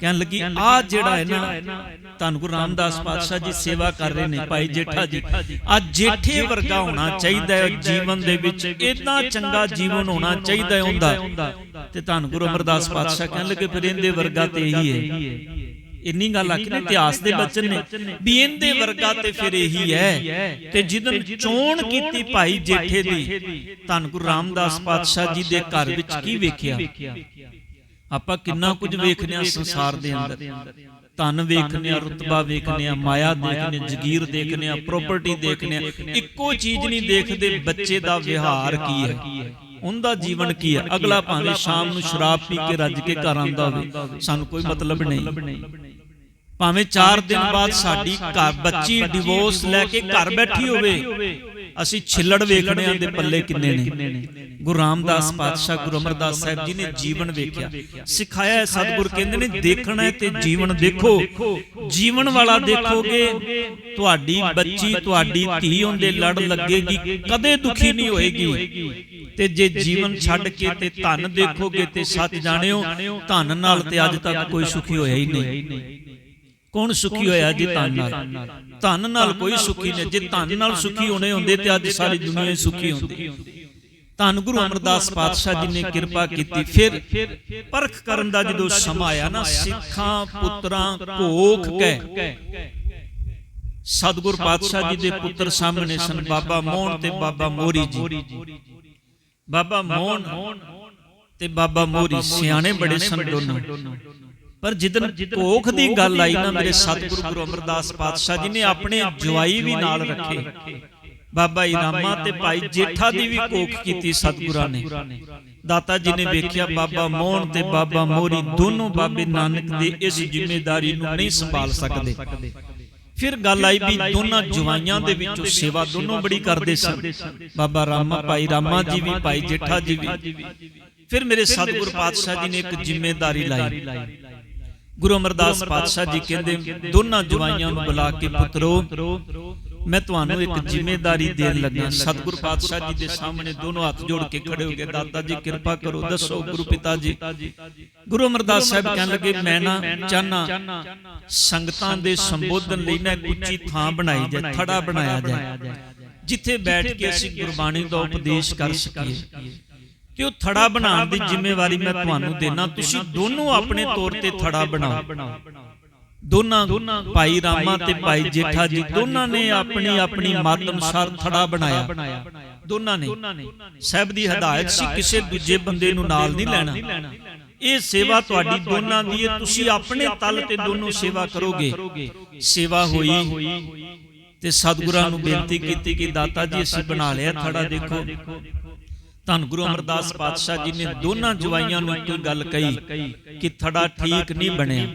ਕਹਿਣ ਲੱਗੀ ਆ ਜਿਹੜਾ ਹੈ ਨਾ ਧੰਨ ਗੁਰੂ ਰਾਮਦਾਸ ਪਾਤਸ਼ਾਹ ਜੀ ਸੇਵਾ ਕਰ ਰਹੇ ਨੇ ਭਾਈ ਜੇਠਾ ਜੀ। ਆ ਜੇਠੇ ਵਰਗਾ ਹੋਣਾ ਚਾਹੀਦਾ ਹੈ ਜੀਵਨ ਦੇ ਵਿੱਚ। ਇਦਾਂ ਚੰਗਾ ਜੀਵਨ ਹੋਣਾ ਚਾਹੀਦਾ ਹੈ ਉਹਦਾ ਤੇ ਧੰਨ ਗੁਰੂ ਅਮਰਦਾਸ ਪਾਤਸ਼ਾਹ ਕਹਿਣ ਲੱਗੇ ਫਿਰ ਇਹਦੇ ਵਰਗਾ ਤੇ ਇਹੀ ਹੈ। ਇੰਨੀ ਗੱਲ ਆਖੀ ਨੇ ਇਤਿਹਾਸ ਦੇ ਬਚਨ ਨੇ ਵੀ ਇਹਦੇ ਵਰਗਾ ਤੇ ਫਿਰ ਇਹੀ ਹੈ। ਤੇ ਜਿਦਨ ਚੋਣ ਕੀਤੀ ਭਾਈ ਜੇਠੇ ਦੀ ਧੰਨ ਗੁਰੂ ਰਾਮਦਾਸ ਪਾਤਸ਼ਾਹ ਜੀ ਦੇ ਘਰ ਵਿੱਚ ਕੀ ਵੇਖਿਆ? ਆਪਾਂ ਕਿੰਨਾ ਕੁਝ ਵੇਖਦੇ ਹਾਂ ਸੰਸਾਰ ਦੇ ਅੰਦਰ। ਧਨ ਵੇਖਨੇ ਆ ਰਤਬਾ ਵੇਖਨੇ ਆ ਮਾਇਆ ਦੇਖਨੇ ਆ ਜਗੀਰ ਦੇਖਨੇ ਆ ਪ੍ਰਾਪਰਟੀ ਦੇਖਨੇ ਆ ਇੱਕੋ ਚੀਜ਼ ਨਹੀਂ ਦੇਖਦੇ ਬੱਚੇ ਦਾ ਵਿਹਾਰ ਕੀ ਹੈ? ਉਹਦਾ ਜੀਵਨ ਕੀ ਹੈ? ਅਗਲਾ ਭਾਵੇਂ ਸ਼ਾਮ ਨੂੰ ਸ਼ਰਾਬ ਪੀ ਕੇ ਰੱਜ ਕੇ ਘਰ ਆਉਂਦਾ ਹੋਵੇ ਸਾਨੂੰ ਕੋਈ ਮਤਲਬ ਨਹੀਂ। ਭਾਵੇਂ 4 ਦਿਨ ਬਾਅਦ ਸਾਡੀ ਘਰ ਬੱਚੀ ਡਿਵੋਰਸ ਲੈ ਕੇ ਘਰ ਬੈਠੀ ਹੋਵੇ। ਅਸੀਂ ਛਿੱਲੜ ਵੇਖਣੇ ਆਂ ਦੇ ਪੱਲੇ ਕਿੰਨੇ ਨੇ? ਗੁਰੂ ਰਾਮਦਾਸ ਪਾਤਸ਼ਾਹ ਗੁਰੂ ਅਮਰਦਾਸ ਸਾਹਿਬ ਜੀ ਨੇ ਜੀਵਨ ਵੇਖਿਆ। ਸਿਖਾਇਆ ਸਤਿਗੁਰ ਕਹਿੰਦੇ ਨੇ ਦੇਖਣਾ ਤੇ ਜੀਵਨ ਦੇਖੋ। ਜੀਵਨ ਵਾਲਾ ਦੇਖੋਗੇ ਤੁਹਾਡੀ ਬੱਚੀ ਤੁਹਾਡੀ ਧੀ ਉਹਦੇ ਲੜ ਲੱਗੇਗੀ। ਕਦੇ ਦੁਖੀ ਨਹੀਂ ਹੋਏਗੀ। ਤੇ ਜੇ ਜੀਵਨ ਛੱਡ ਕੇ ਤੇ ਧਨ ਦੇਖੋਗੇ ਤੇ ਸੱਚ ਜਾਣਿਓ ਧਨ ਨਾਲ ਤੇ ਅੱਜ ਤੱਕ ਕੋਈ ਸੁਖੀ ਹੋਇਆ ਹੀ ਨਹੀਂ। ਕੌਣ ਸੁਖੀ ਹੋਇਆ ਜੀ ਧਨ ਨਾਲ? ਧਨ ਨਾਲ ਕੋਈ ਸੁਖੀ ਨਹੀਂ। ਜੇ ਧਨ ਨਾਲ ਸੁਖੀ ਹੋਣੇ ਹੁੰਦੇ ਤੇ ਅੱਜ ਸਾਰੀ ਦੁਨੀਆ ਹੀ ਸੁਖੀ ਹੁੰਦੀ। ਧੰਨ ਗੁਰੂ ਅਮਰਦਾਸ ਪਾਤਸ਼ਾਹ ਜੀ ਨੇ ਕਿਰਪਾ ਕੀਤੀ। ਫਿਰ ਪਰਖ ਕਰਨ ਦਾ ਜਦੋਂ ਸਮਾਂ ਆਇਆ ਨਾ ਸਿੱਖਾਂ ਪੁੱਤਰਾਂ ਭੋਖ ਕੇ। ਸਤਿਗੁਰ ਪਾਤਸ਼ਾਹ ਜੀ ਦੇ ਪੁੱਤਰ ਸਾਹਮਣੇ ਸਨ ਬਾਬਾ ਮੋਹਨ ਤੇ ਬਾਬਾ ਮੋਰੀ ਜੀ। ਬਾਬਾ ਮੋਹਨ ਤੇ ਬਾਬਾ ਮੋਰੀ ਸਿਆਣੇ ਬੜੇ ਸਨ ਦੋਨੋਂ। ਪਰ ਜਿੱਦਨ ਭੋਖ ਦੀ ਗੱਲ ਆਈ ਨਾ ਮੇਰੇ ਸਤਿਗੁਰੂ ਗੁਰੂ ਅਮਰਦਾਸ ਪਾਤਸ਼ਾਹ ਜੀ ਨੇ ਆਪਣੇ ਜਵਾਈ ਵੀ ਨਾਲ ਰੱਖੇ। ਬਾਬਾ ਇਰਾਮਾ ਤੇ ਭਾਈ ਜੇਠਾ ਦੀ ਵੀ ਕੋਖ ਕੀਤੀ ਸਤਿਗੁਰਾਂ ਨੇ। ਦਾਤਾ ਜੀ ਨੇ ਵੇਖਿਆ ਬਾਬਾ ਮੋਹਨ ਤੇ ਬਾਬਾ ਮੋਰੀ ਦੋਨੋਂ ਬਾਬੇ ਨਾਨਕ ਦੀ ਇਸ ਜ਼ਿੰਮੇਵਾਰੀ ਨੂੰ ਨਹੀਂ ਸੰਭਾਲ ਸਕਦੇ। ਫਿਰ ਗੱਲ ਆਈ ਵੀ ਦੋਨਾਂ ਜਵਾਈਆਂ ਦੇ ਵਿੱਚੋਂ ਸੇਵਾ ਦੋਨੋਂ ਬੜੀ ਕਰਦੇ ਸਨ। ਬਾਬਾ ਰਾਮਾ ਭਾਈ ਰਾਮਾ ਜੀ ਵੀ ਭਾਈ ਜੇਠਾ ਜੀ ਵੀ। ਫਿਰ ਮੇਰੇ ਸਤਿਗੁਰ ਪਾਤਸ਼ਾਹ ਜੀ ਨੇ ਇੱਕ ਜ਼ਿੰਮੇਵਾਰੀ ਲਾਈ ਗੁਰੂ ਅਮਰਦਾਸ ਪਾਤਸ਼ਾਹ ਜੀ ਕਹਿੰਦੇ ਦੋਨਾਂ ਜਵਾਈਆਂ ਨੂੰ ਬੁਲਾ ਕੇ ਪੁੱਤਰੋ। ਮੈਂ ਤੁਹਾਨੂੰ ਇੱਕ ਜ਼ਿੰਮੇਵਾਰੀ ਦੇਣ ਲੱਗਾ। ਸਤਿਗੁਰ ਪਾਤਸ਼ਾਹ ਜੀ ਦੇ ਸਾਹਮਣੇ ਦੋਨੋਂ ਹੱਥ ਜੋੜ ਕੇ ਖੜੇ ਹੋ ਗਏ। ਦਾਤਾ ਜੀ ਕਿਰਪਾ ਕਰੋ। ਦੱਸੋ ਗੁਰੂ ਪਿਤਾ ਜੀ। ਗੁਰੂ ਅਮਰਦਾਸ ਸਾਹਿਬ ਕਹਿਣ ਲੱਗੇ ਮੈਂ ਨਾ ਚਾਹਨਾ ਸੰਗਤਾਂ ਦੇ ਸੰਬੋਧਨ ਲਈ ਨਾ ਉੱਚੀ ਥਾਂ ਬਣਾਈ ਜਾਏ ਥੜਾ ਬਣਾਇਆ ਜਾਏ। ਜਿੱਥੇ ਬੈਠ ਕੇ ਅਸੀਂ ਗੁਰਬਾਣੀ ਦਾ ਉਪਦੇਸ਼ ਕਰ ਸਕੀਏ। ਤੇ ਉਹ ਥੜਾ ਬਣਾਉਣ ਦੀ ਜ਼ਿੰਮੇਵਾਰੀ ਮੈਂ ਤੁਹਾਨੂੰ ਦੇਣਾ। ਤੁਸੀਂ ਦੋਨੋਂ ਆਪਣੇ ਤੌਰ ਤੇ ਥੜਾ ਬਣਾਓ। ਦੋਨਾਂ ਭਾਈ ਰਾਮਾ ਤੇ ਭਾਈ ਜੇਠਾ ਜੀ ਦੋਨਾਂ ਨੇ ਆਪਣੀ ਆਪਣੀ ਮਤ ਅਨੁਸਾਰ ਥੜਾ ਬਣਾਇਆ। ਦੋਨਾਂ ਨੇ। ਸਾਹਿਬ ਦੀ ਹਦਾਇਤ ਸੀ ਕਿਸੇ ਦੂਜੇ ਬੰਦੇ ਨੂੰ ਨਾਲ ਨਹੀਂ ਲੈਣਾ। ਇਹ ਸੇਵਾ ਤੁਹਾਡੀ ਦੋਨਾਂ ਦੀ ਹੈ। ਤੁਸੀਂ ਆਪਣੇ ਤਲ ਤੇ ਦੋਨੋਂ ਸੇਵਾ ਕਰੋਗੇ। ਸੇਵਾ ਹੋਈ। ਤੇ ਸਤਿਗੁਰਾਂ ਨੂੰ ਬੇਨਤੀ ਕੀਤੀ ਕਿ ਦਾਤਾ ਜੀ ਅਸੀਂ ਬਣਾ ਲਿਆ ਥੜਾ ਦੇਖੋ। ਧੰਨ ਗੁਰੂ ਅਮਰਦਾਸ ਪਾਤਸ਼ਾਹ ਜੀ ਨੇ ਦੋਨਾਂ ਜਵਾਈਆਂ ਨੂੰ ਕੋਈ ਗੱਲ ਕਹੀ ਕਿ ਥੜਾ ਠੀਕ ਨਹੀਂ ਬਣਿਆ।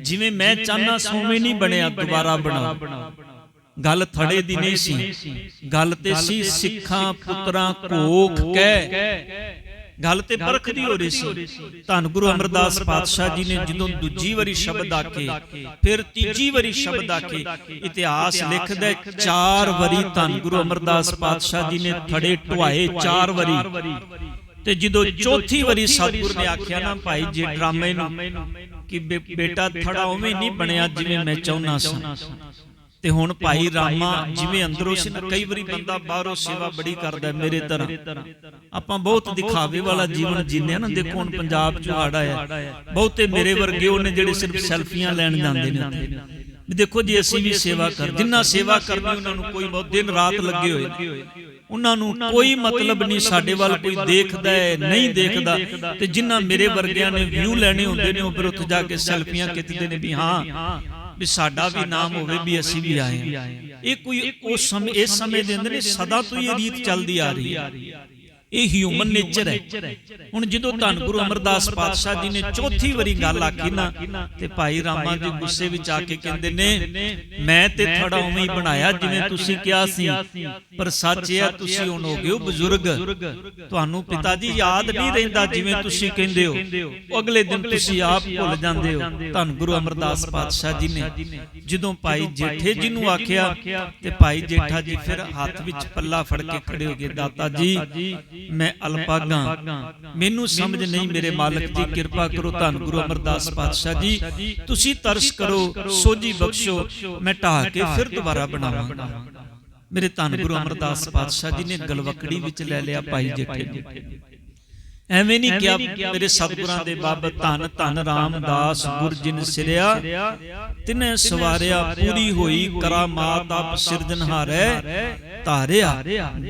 ਜਿਵੇਂ ਮੈਂ ਚਾਹਨਾ ਸੋਵੇਂ ਨਹੀਂ ਬਣਿਆ ਦੁਬਾਰਾ ਬਣਾਓ। ਗੱਲ ਥੜੇ ਦੀ ਨਹੀਂ ਸੀ। ਗੱਲ ਤੇ ਸੀ ਸਿੱਖਾਂ ਪੁੱਤਰਾਂ ਕੋਖ ਕਹਿ ਗੱਲ ਤੇ ਪਰਖ ਦੀ ਹੋ ਰਹੀ ਸੀ। ਧੰਨ ਗੁਰੂ ਅਮਰਦਾਸ ਪਾਤਸ਼ਾਹ ਜੀ ਨੇ ਜਦੋਂ ਦੂਜੀ ਵਾਰੀ ਸ਼ਬਦ ਆਕੇ ਫਿਰ ਤੀਜੀ ਵਾਰੀ ਸ਼ਬਦ ਆਕੇ ਇਤਿਹਾਸ ਲਿਖਦਾ ਚਾਰ ਵਾਰੀ ਧੰਨ ਗੁਰੂ ਅਮਰਦਾਸ ਪਾਤਸ਼ਾਹ ਜੀ ਨੇ ਥੜੇ ਢਵਾਏ ਚਾਰ ਵਾਰੀ। ਤੇ ਜਦੋਂ ਚੌਥੀ ਵਾਰੀ ਸਤਿਗੁਰ ਨੇ ਆਖਿਆ ਨਾ ਭਾਈ ਜੇ ਡਰਾਮੇ ਨੂੰ ਕਿ ਬੇਟਾ ਥੜਾ ਉਵੇਂ ਨਹੀਂ ਬਣਿਆ ਜਿਵੇਂ ਮੈਂ ਚਾਹੁੰਦਾ ਸਾਂ। ਤੇ ਹੁਣ ਭਾਈ ਰਾਮਾ ਜਿਵੇਂ ਅੰਦਰੋਂ ਸੀ ਨਾ ਕਈ ਵਾਰੀ ਬੰਦਾ ਬਾਹਰੋਂ ਸੇਵਾ ਬੜੀ ਕਰਦਾ ਮੇਰੇ ਤਰ੍ਹਾਂ। ਆਪਾਂ ਬਹੁਤ ਦਿਖਾਵੇ ਵਾਲਾ ਜੀਵਨ ਜੀਨੇ ਨਾ ਦੇਖੋ ਹੁਣ ਪੰਜਾਬ ਚ ਹੜ ਆਇਆ ਬਹੁਤੇ ਮੇਰੇ ਵਰਗੇ ਉਹਨੇ ਜਿਹੜੇ ਸਿਰਫ ਸੈਲਫੀਆਂ ਲੈਣ ਜਾਂਦੇ ਨੇ ਉੱਥੇ। ਵੀ ਦੇਖੋ ਜੀ ਅਸੀਂ ਵੀ ਸੇਵਾ ਕਰ ਜਿੰਨਾ ਸੇਵਾ ਕਰਨੀ ਉਹਨਾਂ ਨੂੰ ਕੋਈ ਬਹੁਤ ਦਿਨ ਰਾਤ ਲੱਗੇ ਹੋਏ। ਉਹਨਾਂ ਨੂੰ ਕੋਈ ਮਤਲਬ ਨਹੀਂ ਸਾਡੇ ਵੱਲ ਕੋਈ ਦੇਖਦਾ ਹੈ ਨਹੀਂ ਦੇਖਦਾ। ਤੇ ਜਿੰਨਾ ਮੇਰੇ ਵਰਗਿਆਂ ਨੇ ਵਿਊ ਲੈਣੇ ਹੁੰਦੇ ਨੇ ਉਹ ਫਿਰ ਉੱਥੇ ਜਾ ਕੇ ਸੈਲਫੀਆਂ ਖਿੱਚਦੇ ਨੇ ਵੀ ਹਾਂ ਵੀ ਸਾਡਾ ਵੀ ਨਾਮ ਹੋਵੇ ਵੀ ਅਸੀਂ ਵੀ ਆਏ ਇਹ ਕੋਈ ਉਸ ਸਮੇਂ ਇਸ ਸਮੇਂ ਦੇ ਅੰਦਰ ਨਹੀਂ ਸਦਾ ਤੋਂ ਇਹ ਰੀਤ ਚੱਲਦੀ ਆ ਰਹੀ ਹੈ। ਇਹ ਹਿਊਮਨ ਨੇਚਰ ਹੈ। ਹੁਣ ਜਦੋਂ ਧੰਨ ਗੁਰੂ ਅਮਰਦਾਸ ਪਾਤਸ਼ਾਹ ਜੀ ਨੇ ਚੌਥੀ ਵਾਰੀ ਗੱਲ ਆਖੀ ਨਾ ਤੇ ਭਾਈ ਰਾਮਾ ਜੀ ਗੁੱਸੇ ਵਿੱਚ ਆ ਕੇ ਕਹਿੰਦੇ ਨੇ ਮੈਂ ਤੇ ਥੜਾ ਉਵੇਂ ਹੀ ਬਣਾਇਆ ਜਿਵੇਂ ਤੁਸੀਂ ਕਿਹਾ ਸੀ। ਪਰ ਸੱਚ ਇਹ ਹੈ ਤੁਸੀਂ ਹੁਣ ਹੋ ਗਏ ਹੋ ਬਜ਼ੁਰਗ। ਤੁਹਾਨੂੰ ਪਿਤਾ ਜੀ ਯਾਦ ਨਹੀਂ ਰਹਿੰਦਾ ਜਿਵੇਂ ਤੁਸੀਂ ਕਹਿੰਦੇ ਹੋ। ਉਹ ਅਗਲੇ ਦਿਨ ਤੁਸੀਂ ਆਪ ਭੁੱਲ ਜਾਂਦੇ ਹੋ। ਧੰਨ ਗੁਰੂ ਅਮਰਦਾਸ ਪਾਤਸ਼ਾਹ ਜੀ ਨੇ ਜਦੋਂ ਭਾਈ ਜੇਠੇ ਜੀ ਨੂੰ ਆਖਿਆ ਤੇ ਭਾਈ ਜੇਠਾ ਜੀ ਫਿਰ ਹੱਥ ਵਿੱਚ ਪੱਲਾ ਫੜ ਕੇ ਖੜੇ ਹੋ ਗਏ ਦਾਤਾ ਜੀ ਮੈਂ ਅਲਪਾਗਾ ਮੈਨੂੰ ਸਮਝ ਨਹੀਂ ਮੇਰੇ ਮਾਲਕ ਜੀ ਕਿਰਪਾ ਕਰੋ ਧੰਨ ਗੁਰੂ ਅਮਰਦਾਸ ਪਾਤਸ਼ਾਹ ਜੀ। ਤੁਸੀਂ ਤਰਸ ਕਰੋ ਸੋਝੀ ਬਖਸ਼ੋ ਮੈਂ ਢਾਹ ਕੇ ਫਿਰ ਦੁਬਾਰਾ ਬਣਾਵਾਂਗਾ। ਮੇਰੇ ਧੰਨ ਗੁਰੂ ਅਮਰਦਾਸ ਪਾਤਸ਼ਾਹ ਜੀ ਨੇ ਗਲਵਕੜੀ ਵਿੱਚ ਲੈ ਲਿਆ ਭਾਈ ਜੇਠੇ ਨੂੰ। ਐਵੇਂ ਨਹੀਂ ਕਿਹਾ ਮੇਰੇ ਸਤਿਗੁਰਾਂ ਦੇ ਬਾਬਤ ਧੰਨ ਧੰਨ ਰਾਮਦਾਸ ਗੁਰ ਜਿਨ ਸਿਰਿਆ ਤਿਨੇ ਸਵਾਰਿਆ ਪੂਰੀ ਹੋਈ ਕਰਾਮਾਤ ਆਪ ਸਿਰਜਨਹਾਰੈ ਧਾਰਿਆ।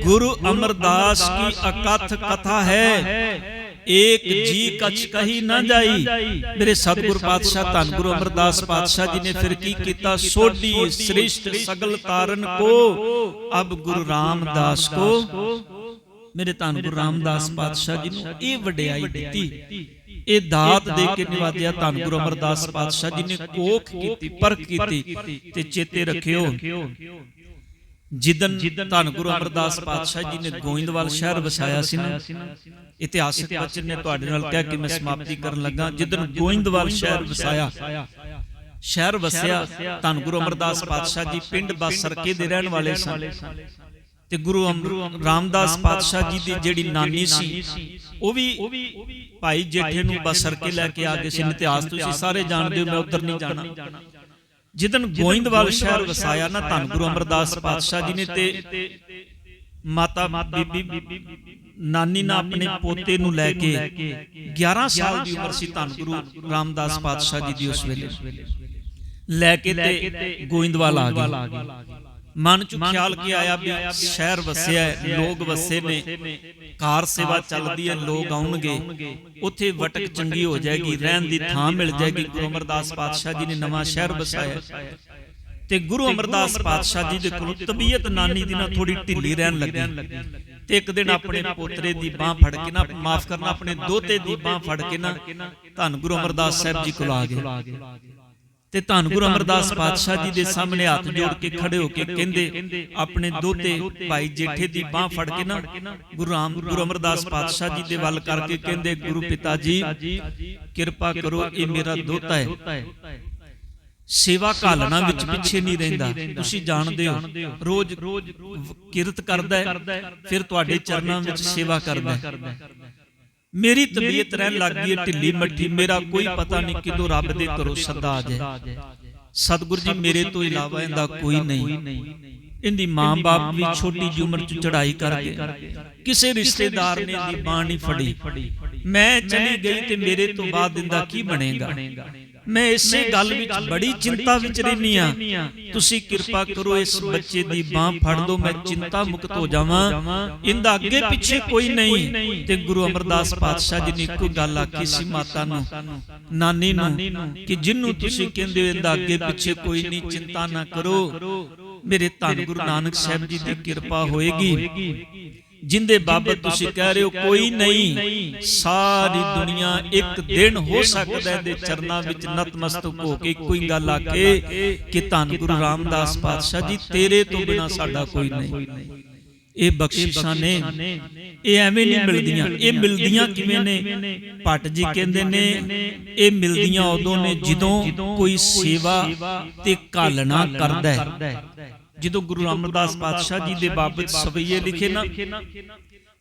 ਗੁਰੂ ਅਮਰਦਾਸ ਕੀ ਅਕਥ ਕਥਾ ਹੈ? ਏਕ ਜੀ ਕਛ ਕਹੀ ਨਾ ਜਾਈ। ਮੇਰੇ ਸਤਿਗੁਰ ਪਾਤਸ਼ਾਹ ਧੰਨ ਗੁਰੂ ਅਮਰਦਾਸ ਪਾਤਸ਼ਾਹ ਜੀ ਨੇ ਫਿਰ ਕੀ ਕੀਤਾ? ਸੋਢੀ ਸ੍ਰਿਸ਼ਟ ਸਗਲ ਤਾਰਨ ਕੋ। ਅਬ ਗੁਰੂ ਰਾਮਦਾਸ ਕੋ। ਮੇਰੇ ਧੰਨ ਗੁਰੂ ਰਾਮਦਾਸ ਪਾਤਸ਼ਾਹ ਜੀ ਨੂੰ ਇਹ ਵਡਿਆਈ ਦਿੱਤੀ। ਇਹ ਦਾਤ ਦੇ ਕੇ ਨਿਵਾਜਿਆ ਧੰਨ ਗੁਰੂ ਅਮਰਦਾਸ ਪਾਤਸ਼ਾਹ ਜੀ ਨੇ ਕੋਖ ਕੀਤੀ ਪਰਖ ਕੀਤੀ ਤੇ ਚੇਤੇ ਰੱਖਿਓ। ਜਿੱਦਨ ਧੰਨ ਗੁਰੂ ਅਮਰਦਾਸ ਪਾਤਸ਼ਾਹ ਜੀ ਨੇ ਗੋਇੰਦਵਾਲ ਸ਼ਹਿਰ ਵਸਾਇਆ ਸੀ ਨਾ ਇਤਿਹਾਸਕ ਬਚਨ ਨੇ ਤੁਹਾਡੇ ਨਾਲ ਕਿਹਾ ਕਿ ਮੈਂ ਸਮਾਪਤੀ ਕਰਨ ਲੱਗਾ। ਜਿੱਦਨ ਗੋਇੰਦਵਾਲ ਸ਼ਹਿਰ ਵਸਾਇਆ ਸ਼ਹਿਰ ਵਸਿਆ ਧੰਨ ਗੁਰੂ ਅਮਰਦਾਸ ਪਾਤਸ਼ਾਹ ਜੀ ਪਿੰਡ ਬਾਸਰਕੇ ਦੇ ਰਹਿਣ ਵਾਲੇ ਸਨ। ਤੇ ਗੁਰੂ ਰਾਮਦਾਸ ਪਾਤਸ਼ਾਹ ਜੀ ਦੀ ਜਿਹੜੀ ਨਾਨੀ ਸੀ ਉਹ ਵੀ ਭਾਈ ਜੇਠੇ ਨੂੰ ਬਾਸਰਕੇ ਲੈ ਕੇ ਆ ਗਏ ਸੀ ਇਤਿਹਾਸ ਤੁਸੀਂ ਸਾਰੇ ਜਾਣਦੇ ਹੋ ਮੈਂ ਉਧਰ ਨਹੀਂ ਜਾਣਾ। ਜਿੱਦਨ ਗੋਇੰਦਵਾਲ ਸ਼ਹਿਰ ਵਸਾਇਆ ਨਾ ਧੰਨ ਗੁਰੂ ਅਮਰਦਾਸ ਪਾਤਸ਼ਾਹ ਜੀ ਨੇ ਤੇ ਮਾਤਾ ਬੀਬੀ ਨਾਨੀ ਨਾ ਆਪਣੇ ਪੋਤੇ ਨੂੰ ਲੈ ਕੇ 11 ਸਾਲ ਦੀ ਉਮਰ ਸੀ ਧੰਨ ਗੁਰੂ ਰਾਮਦਾਸ ਪਾਤਸ਼ਾਹ ਜੀ ਦੀ ਉਸ ਵੇਲੇ। ਲੈ ਕੇ ਤੇ ਗੋਇੰਦਵਾਲ ਆ ਗਏ। ਮਨ ਚ ਖਿਆਲ ਕੀ ਆਇਆ ਵੀ ਸ਼ਹਿਰ ਵਸਿਆ ਹੈ ਲੋਕ ਵਸੇ ਨੇ ਕਾਰ ਸੇਵਾ ਚੱਲਦੀ ਹੈ ਲੋਕ ਆਉਣਗੇ। ਉੱਥੇ ਵਟਕ ਚੰਗੀ ਹੋ ਜਾਏਗੀ ਰਹਿਣ ਦੀ ਥਾਂ ਮਿਲ ਜਾਏਗੀ ਗੁਰੂ ਅਮਰਦਾਸ ਪਾਤਸ਼ਾਹ ਜੀ ਨੇ ਨਵਾਂ ਸ਼ਹਿਰ ਵਸਾਇਆ ਤੇ ਗੁਰੂ ਅਮਰਦਾਸ ਪਾਤਸ਼ਾਹ ਜੀ ਦੇ ਕੋਲ ਤਬੀਅਤ ਨਾਨੀ ਦੀ ਨਾ ਥੋੜੀ ਢਿੱਲੀ ਰਹਿਣ ਲੱਗੀ। ਤੇ ਇੱਕ ਦਿਨ ਆਪਣੇ ਪੋਤਰੇ ਦੀ ਬਾਹ ਫੜ ਕੇ ਨਾ ਮਾਫ ਕਰਨਾ ਆਪਣੇ ਦੋਤੇ ਦੀ ਬਾਹ ਫੜ ਕੇ ਨਾ ਧੰਨ ਗੁਰੂ ਅਮਰਦਾਸ ਸਾਹਿਬ ਜੀ ਕੋਲ ਆ ਗਏ। ਤੇ ਧੰਨ ਗੁਰੂ ਅਮਰਦਾਸ ਪਾਤਸ਼ਾਹ ਜੀ ਦੇ ਸਾਹਮਣੇ ਹੱਥ ਜੋੜ ਕੇ ਖੜੇ ਹੋ ਕੇ ਕਹਿੰਦੇ ਆਪਣੇ ਦੋਤੇ ਭਾਈ ਜੇਠੇ ਦੀ ਬਾਹ ਫੜ ਕੇ ਨਾ ਗੁਰੂ ਰਾਮ ਗੁਰੂ ਅਮਰਦਾਸ ਪਾਤਸ਼ਾਹ ਜੀ ਦੇ ਵੱਲ ਕਰਕੇ ਕਹਿੰਦੇ ਗੁਰੂ ਪਿਤਾ ਜੀ ਕਿਰਪਾ ਕਰੋ ਇਹ ਮੇਰਾ ਦੋਤਾ ਹੈ। ਸੇਵਾ ਘਾਲਣਾ ਵਿੱਚ ਪਿੱਛੇ ਨਹੀਂ ਰਹਿੰਦਾ। ਤੁਸੀਂ ਜਾਣਦੇ ਹੋ ਰੋਜ਼ ਕਿਰਤ ਕਰਦਾ ਹੈ ਫਿਰ ਤੁਹਾਡੇ ਚਰਨਾਂ ਵਿੱਚ ਸੇਵਾ ਕਰਦਾ ਹੈ। ਮੇਰੀ ਤਬੀਅਤ ਰਹਿਣ ਲੱਗ ਗਈ ਹੈ ਢਿੱਲੀ ਮੱਠੀ। ਮੇਰਾ ਕੋਈ ਪਤਾ ਨਹੀਂ ਕਿਦੋਂ ਰੱਬ ਦੇ ਘਰੋਂ ਸੱਦਾ ਆ ਜਾਏ। ਸਤਿਗੁਰ ਜੀ ਮੇਰੇ ਤੋਂ ਇਲਾਵਾ ਇਹਦਾ ਕੋਈ ਨਹੀਂ। ਇਹਦੀ ਮਾਂ-ਬਾਪ ਵੀ ਛੋਟੀ ਜਿਹੀ ਉਮਰ 'ਚ ਚੜ੍ਹਾਈ ਕਰ ਗਏ ਕਿਸੇ ਰਿਸ਼ਤੇਦਾਰ ਨੇ ਦੀ ਨਹੀਂ ਫੜੀ। ਮੈਂ ਚਲੀ ਗਈ ਤੇ ਮੇਰੇ ਤੋਂ ਬਾਅਦ ਇਹਦਾ ਕੀ ਬਣੇਗਾ? ਮੈਂ ਇਸੇ ਗੱਲ ਵਿੱਚ ਬੜੀ ਚਿੰਤਾ ਵਿੱਚ ਰਹਿਨੀ ਆ। ਤੁਸੀਂ ਕਿਰਪਾ ਕਰੋ ਇਸ ਬੱਚੇ ਦੀ ਬਾਹ ਫੜ ਦਿਓ ਮੈਂ ਚਿੰਤਾ ਮੁਕਤ ਹੋ ਜਾਵਾਂ। ਇਹਦਾ ਅੱਗੇ ਪਿੱਛੇ ਕੋਈ ਨਹੀਂ। ਤੇ ਗੁਰੂ ਅਮਰਦਾਸ ਪਾਤਸ਼ਾਹ ਜੀ ਨੇ ਇੱਕੋ ਗੱਲ ਆਖੀ ਸੀ ਮਾਤਾ ਨੂੰ ਨਾਨੀ ਨੂੰ ਕਿ ਜਿੰਨੂੰ ਤੁਸੀਂ ਕਹਿੰਦੇ ਹੋ ਇਹਦਾ ਅੱਗੇ ਪਿੱਛੇ ਕੋਈ ਨਹੀਂ ਚਿੰਤਾ ਨਾ ਕਰੋ। ਮੇਰੇ ਧੰਨ ਗੁਰੂ ਨਾਨਕ ਸਾਹਿਬ ਜੀ ਦੀ ਕਿਰਪਾ ਹੋਏਗੀ। ਜਿੰਦੇ ਬਾਬਤ ਤੁਸੀਂ ਕਹਿ ਰਹੇ ਹੋ ਕੋਈ ਨਹੀਂ। ਸਾਰੀ ਦੁਨੀਆ ਇੱਕ ਦਿਨ ਹੋ ਸਕਦਾ ਹੈ ਦੇ ਚਰਨਾਂ ਵਿੱਚ ਨਤਮਸਤਕ ਹੋ ਕੇ ਕੋਈ ਗੱਲ ਆਕੇ ਕਿ ਧੰਨ ਗੁਰੂ ਰਾਮਦਾਸ ਪਾਤਸ਼ਾਹ ਜੀ ਤੇਰੇ ਤੋਂ ਬਿਨਾ ਸਾਡਾ ਕੋਈ ਨਹੀਂ। ਇਹ ਬਖਸ਼ਿਸ਼ਾਂ ਨੇ। ਇਹ ਐਵੇਂ ਨਹੀਂ ਮਿਲਦੀਆਂ। ਇਹ ਮਿਲਦੀਆਂ। ਕਿਵੇਂ ਨੇ? ਭੱਟ ਜੀ ਕਹਿੰਦੇ ਨੇ ਇਹ ਮਿਲਦੀਆਂ ਉਦੋਂ ਨੇ ਜਦੋਂ ਕੋਈ ਸੇਵਾ ਤੇ ਘਾਲਣਾ ਕਰਦਾ ਹੈ। ਜਦੋਂ ਗੁਰੂ ਰਾਮਦਾਸ ਪਾਤਸ਼ਾਹ ਜੀ ਦੇ ਬਾਬਤ ਸਵਈਏ ਲਿਖੇ ਨਾ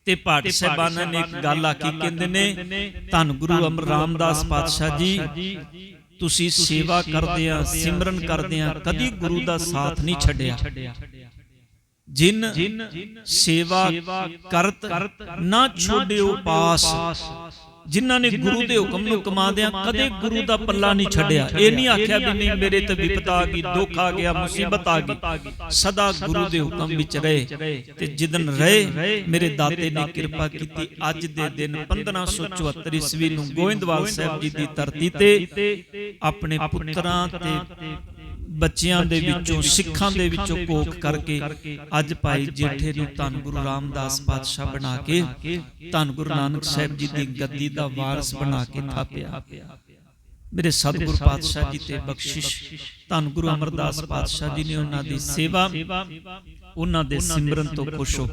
ਤੇ ਪਾਠ ਸਹਿਬਾਨਾਂ ਨੇ ਇੱਕ ਗੱਲ ਆਖੀ ਕਹਿੰਦੇ ਨੇ ਧੰਨ ਗੁਰੂ ਅਮਰ ਰਾਮਦਾਸ ਪਾਤਸ਼ਾਹ ਜੀ ਤੁਸੀਂ ਸੇਵਾ ਕਰਦੇ ਆ ਸਿਮਰਨ ਕਰਦੇ ਆ ਕਦੀ ਗੁਰੂ ਦਾ ਸਾਥ ਨਹੀਂ ਛੱਡਿਆ। ਜਿਨ ਸੇਵਾ ਕਰਤ ਨਾ ਛੋੜਿਓ ਪਾਸ। ਜਿਨ੍ਹਾਂ ਨੇ ਗੁਰੂ ਦੇ ਹੁਕਮ ਨੂੰ ਕਮਾਉਂਦਿਆਂ ਕਦੇ ਗੁਰੂ ਦਾ ਪੱਲਾ ਨਹੀਂ ਛੱਡਿਆ। ਇਹ ਨਹੀਂ ਆਖਿਆ ਵੀ ਨਹੀਂ, ਮੇਰੇ ਤੇ ਵਿਪਤਾ ਆ ਗਈ, ਦੁੱਖ ਆ ਗਿਆ, ਮੁਸੀਬਤ ਆ ਗਈ। ਸਦਾ ਗੁਰੂ ਦੇ ਹੁਕਮ ਵਿੱਚ ਰਹੇ ਤੇ ਜਿਦਨ ਰਹੇ, ਮੇਰੇ ਦਾਤੇ ਨੇ ਕਿਰਪਾ ਕੀਤੀ ਅੱਜ ਦੇ ਦਿਨ 1574 ਈਸਵੀ ਨੂੰ ਗੋਇੰਦਵਾਲ ਸਾਹਿਬ ਜੀ ਦੀ ਧਰਤੀ ਤੇ ਆਪਣੇ ਪੁੱਤਰਾਂ ਤੇ ਬੱਚਿਆਂ ਦੇ ਵਿੱਚੋਂ ਸਿੱਖਾਂ ਦੇ ਵਿੱਚੋਂ ਕੋਕ ਕਰਕੇ ਅੱਜ ਭਾਈ ਜੇਠੇ ਨੂੰ ਧੰਨ ਗੁਰੂ ਰਾਮਦਾਸ ਪਾਤਸ਼ਾਹ ਬਣਾ ਕੇ ਧੰਨ ਗੁਰੂ ਨਾਨਕ ਸਾਹਿਬ ਜੀ ਦੀ ਗੱਦੀ ਦਾ ਵਾਰਸ ਬਣਾ ਕੇ ਥਾਪਿਆ। ਮੇਰੇ ਸਤਿਗੁਰ ਪਾਤਸ਼ਾਹ ਜੀ ਤੇ ਬਖਸ਼ਿਸ਼। ਧੰਨ ਗੁਰੂ ਅਮਰਦਾਸ ਪਾਤਸ਼ਾਹ ਜੀ ਨੇ ਉਹਨਾਂ ਦੀ ਸੇਵਾ ਉਹਨਾਂ ਦੇ ਸਿਮਰਨ ਤੋਂ ਖੁਸ਼ ਹੋ।